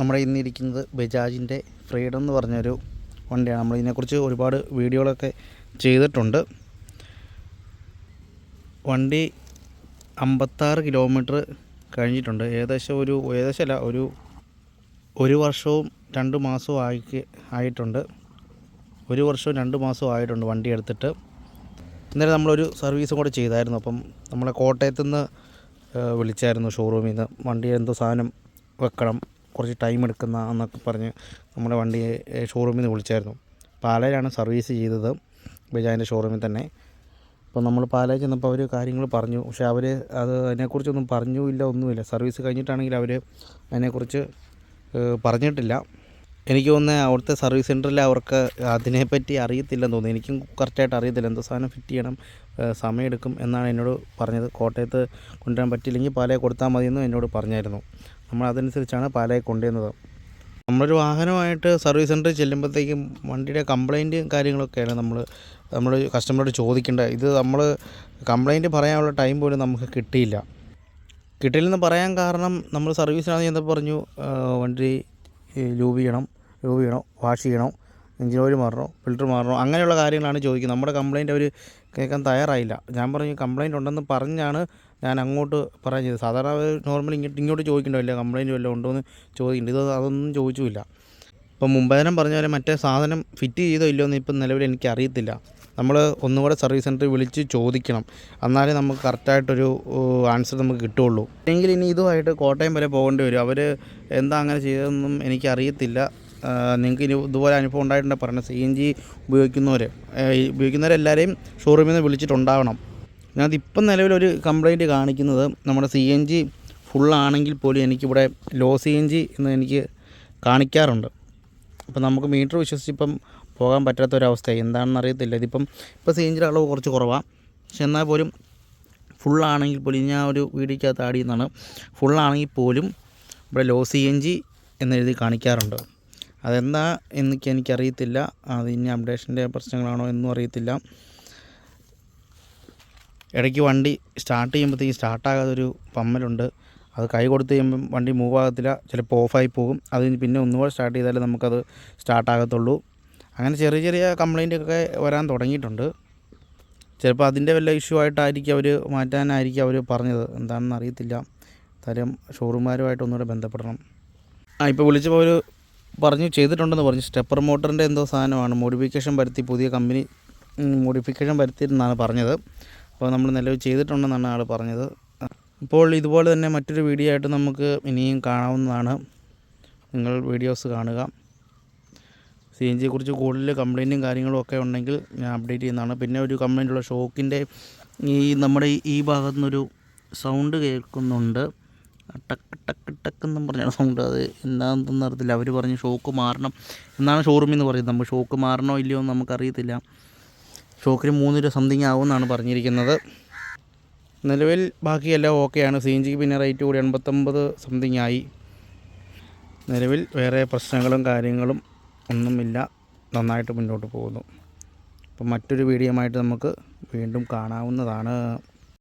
നമ്മുടെ ഇന്നിരിക്കുന്നത് ബജാജിന്റെ ഫ്രീഡം എന്ന് പറഞ്ഞൊരു വണ്ടിയാണ്. നമ്മൾ ഇതിനെക്കുറിച്ച് ഒരുപാട് വീഡിയോകളൊക്കെ ചെയ്തിട്ടുണ്ട്. വണ്ടി അമ്പത്താറ് കിലോമീറ്റർ കഴിഞ്ഞിട്ടുണ്ട്. ഏകദേശം ഒരു ഏകദേശം അല്ല ഒരു ഒരു വർഷവും രണ്ട് മാസവും ആയി ആയിട്ടുണ്ട്. ഒരു വർഷവും രണ്ട് മാസവും ആയിട്ടുണ്ട് വണ്ടി എടുത്തിട്ട്. ഇന്നലെ നമ്മളൊരു സർവീസും കൂടെ ചെയ്തായിരുന്നു. അപ്പം നമ്മളെ കോട്ടയത്തുനിന്ന് വിളിച്ചായിരുന്നു ഷോറൂമിൽ നിന്ന് വണ്ടി എന്തോ സാധനം വെക്കണം. കുറച്ച് ടൈം എടുക്കുന്ന എന്നൊക്കെ പറഞ്ഞ് നമ്മുടെ വണ്ടി ഷോറൂമിൽ നിന്ന് വിളിച്ചായിരുന്നു. പാലയിലാണ് സർവീസ് ചെയ്തത് ബജാജിന്റെ ഷോറൂമിൽ തന്നെ. അപ്പോൾ നമ്മൾ പാലയിൽ ചെന്നപ്പോൾ അവർ കാര്യങ്ങൾ പറഞ്ഞു. പക്ഷേ അവർ അത് അതിനെക്കുറിച്ചൊന്നും പറഞ്ഞുമില്ല ഒന്നുമില്ല. സർവീസ് കഴിഞ്ഞിട്ടാണെങ്കിൽ അവർ അതിനെക്കുറിച്ച് പറഞ്ഞിട്ടില്ല. എനിക്ക് തോന്നുന്നത് അവിടുത്തെ സർവീസ് സെന്ററിൽ അവർക്ക് അതിനെപ്പറ്റി അറിയത്തില്ലെന്ന് തോന്നുന്നു. എനിക്കും കറക്റ്റായിട്ട് അറിയത്തില്ല. എന്തോ സാധനം ഫിറ്റ് ചെയ്യണം സമയമെടുക്കും എന്നാണ് എന്നോട് പറഞ്ഞത്. കോട്ടയത്ത് കൊണ്ടുവരാൻ പറ്റിയില്ലെങ്കിൽ പാലയെ കൊടുത്താൽ മതിയെന്നും എന്നോട് പറഞ്ഞായിരുന്നു. നമ്മൾ അതനുസരിച്ചാണ് പാലയെ കൊണ്ടുവന്നത് നമ്മളൊരു വാഹനമായിട്ട് സർവീസ് സെന്ററിൽ ചെല്ലുമ്പോഴത്തേക്കും വണ്ടിയുടെ കംപ്ലൈന്റ് കാര്യങ്ങളൊക്കെയാണ് നമ്മൾ നമ്മൾ കസ്റ്റമറോട് ചോദിക്കേണ്ടത്. ഇത് നമ്മൾ കംപ്ലൈന്റ് പറയാനുള്ള ടൈം പോലും നമുക്ക് കിട്ടിയില്ല. കിട്ടിയില്ലെന്ന് പറയാൻ കാരണം നമ്മൾ സർവീസിനാണെന്ന് ചെന്നപ്പോൾ പറഞ്ഞു? വണ്ടി ലൂബ് ചെയ്യണം. ലൂബ് ചെയ്യണോ വാഷ് ചെയ്യണോ എഞ്ചിൻ ഓയിൽ മാറണോ ഫിൽറ്റർ മാറണോ അങ്ങനെയുള്ള കാര്യങ്ങളാണ് ചോദിക്കുന്നത്. നമ്മുടെ കംപ്ലൈന്റ് അവർ കേൾക്കാൻ തയ്യാറായില്ല. ഞാൻ പറഞ്ഞു കംപ്ലൈന്റ് ഉണ്ടെന്ന് പറഞ്ഞാണ് ഞാൻ അങ്ങോട്ട് പറയാൻ ചെയ്തത് സാധാരണ അവർ നോർമലി ഇങ്ങോട്ട് ഇങ്ങോട്ട് ചോദിക്കണ്ടല്ല കംപ്ലൈന്റ് വല്ലതും ഉണ്ടോ എന്ന് ചോദിക്കുന്നുണ്ട്. ഇത് അതൊന്നും ചോദിച്ചുമില്ല. ഇപ്പം മുമ്പേനം പറഞ്ഞ പോലെ മറ്റേ സാധനം ഫിറ്റ് ചെയ്തോ ഇല്ലയോ എന്ന് ഇപ്പം നിലവിൽ എനിക്ക് അറിയത്തില്ല. നമ്മൾ ഒന്നുകൂടെ സർവീസ് സെന്ററിൽ വിളിച്ച് ചോദിക്കണം. എന്നാലേ നമുക്ക് കറക്റ്റായിട്ടൊരു ആൻസർ നമുക്ക് കിട്ടുള്ളൂ അല്ലെങ്കിൽ ഇനി ഇതുമായിട്ട് കോട്ടയം വരെ പോകേണ്ടി വരും. അവർ എന്താ അങ്ങനെ ചെയ്തതെന്നും എനിക്ക് അറിയത്തില്ല നിങ്ങൾക്ക് ഇനി ഇതുപോലെ അനുഭവം ഉണ്ടായിട്ടുണ്ടെങ്കിൽ പറഞ്ഞ സി എൻ ജി ഉപയോഗിക്കുന്നവർ ഉപയോഗിക്കുന്നവരെല്ലാവരെയും ഷോറൂമിൽ നിന്ന് വിളിച്ചിട്ടുണ്ടാവണം. ഞാനത് ഇപ്പം നിലവിലൊരു കംപ്ലൈന്റ് കാണിക്കുന്നത് നമ്മുടെ സി എൻ ജി ഫുള്ളാണെങ്കിൽ പോലും എനിക്കിവിടെ ലോ സി എൻ ജി എന്ന് എനിക്ക് കാണിക്കാറുണ്ട്. അപ്പം നമുക്ക് മീറ്റർ വിശ്വസിച്ച് ഇപ്പം പോകാൻ പറ്റാത്ത ഒരവസ്ഥയായി എന്താണെന്ന് അറിയത്തില്ല. ഇതിപ്പം ഇപ്പോൾ സി എൻ ജിയുടെ അളവ് കുറച്ച് കുറവാണ് പക്ഷെ എന്നാൽ പോലും ഫുള്ളാണെങ്കിൽ പോലും ഞാൻ ഒരു വീടിക്കകത്ത് ആഡ് ചെയ്യുന്നതാണ് ഫുള്ളാണെങ്കിൽ പോലും ഇവിടെ ലോ സി എൻ ജി എന്നെഴുതി കാണിക്കാറുണ്ട്. അതെന്താ എനിക്ക് എനിക്കറിയത്തില്ല. അത് ഇനി അപ്ഡേഷന്റെ പ്രശ്നങ്ങളാണോ എന്നും അറിയത്തില്ല. ഇടയ്ക്ക് വണ്ടി സ്റ്റാർട്ട് ചെയ്യുമ്പോഴത്തേക്കും സ്റ്റാർട്ടാകാതെ ഒരു പമ്മലുണ്ട്. അത് കൈ കൊടുത്ത് കഴിയുമ്പം വണ്ടി മൂവ് ആകത്തില്ല. ചിലപ്പോൾ ഓഫായി പോകും. അത് പിന്നെ ഒന്നുകൂടെ സ്റ്റാർട്ട് ചെയ്താലേ നമുക്കത് സ്റ്റാർട്ടാകത്തുള്ളൂ അങ്ങനെ ചെറിയ ചെറിയ കംപ്ലൈന്റ് ഒക്കെ വരാൻ തുടങ്ങിയിട്ടുണ്ട്. ചിലപ്പോൾ അതിന്റെ വല്ല ഇഷ്യൂ ആയിട്ടായിരിക്കും അവർ മാറ്റാനായിരിക്കും അവർ പറഞ്ഞത്. എന്താണെന്ന് അറിയത്തില്ല. തരം ഷോറൂമുകാരുമായിട്ട് ഒന്നുകൂടെ ബന്ധപ്പെടണം. ആ ഇപ്പോൾ വിളിച്ചപ്പോൾ അവർ പറഞ്ഞു ചെയ്തിട്ടുണ്ടെന്ന് പറഞ്ഞു. സ്റ്റെപ്പർ മോട്ടറിന്റെ എന്തോ സാധനമാണ്. മോഡിഫിക്കേഷൻ വരുത്തി പുതിയ കമ്പനി മോഡിഫിക്കേഷൻ വരുത്തിയിരുന്നാണ് പറഞ്ഞത്. അപ്പോൾ നമ്മൾ നിലവിൽ ചെയ്തിട്ടുണ്ടെന്നാണ് ആൾ പറഞ്ഞത്. ഇപ്പോൾ ഇതുപോലെ തന്നെ മറ്റൊരു വീഡിയോ ആയിട്ട് നമുക്ക് ഇനിയും കാണാവുന്നതാണ്. നിങ്ങൾ വീഡിയോസ് കാണുക. സി എൻ ജിയെക്കുറിച്ച് കൂടുതൽ കംപ്ലൈന്റും കാര്യങ്ങളും ഒക്കെ ഉണ്ടെങ്കിൽ ഞാൻ അപ്ഡേറ്റ് ചെയ്യുന്നതാണ്. പിന്നെ ഒരു കംപ്ലയിന്റ് ഉള്ള ഷോക്കിന്റെ ഈ നമ്മുടെ ഈ- ഭാഗത്തുനിന്നൊരു സൗണ്ട് കേൾക്കുന്നുണ്ട്. ടക്ക് ടക്ക് ടക്ക് എന്നും പറഞ്ഞാണ് സൗണ്ട്. അത് എന്താണെന്നൊന്നും അറിയത്തില്ല. അവർ പറഞ്ഞു ഷോക്ക് മാറണം എന്നാണ് ഷോറൂമിൽ നിന്ന് പറയുന്നത്. നമ്മൾ ഷോക്ക് മാറണോ ഇല്ലയോ എന്ന് നമുക്കറിയത്തില്ല. ഷോക്കിന് മൂന്ന് രൂപ സംതിങ് ആവുമെന്നാണ് പറഞ്ഞിരിക്കുന്നത്. നിലവിൽ ബാക്കിയെല്ലാം ഓക്കെയാണ് സി എൻ ജിക്ക് പിന്നെ റേറ്റ് കൂടി എൺപത്തൊമ്പത് സംതിങ് ആയി. നിലവിൽ വേറെ പ്രശ്നങ്ങളും കാര്യങ്ങളും ഒന്നുമില്ല. നന്നായിട്ട് മുന്നോട്ട് പോകുന്നു. അപ്പം മറ്റൊരു വീഡിയോ ആയിട്ട് നമുക്ക് വീണ്ടും കാണാവുന്നതാണ്.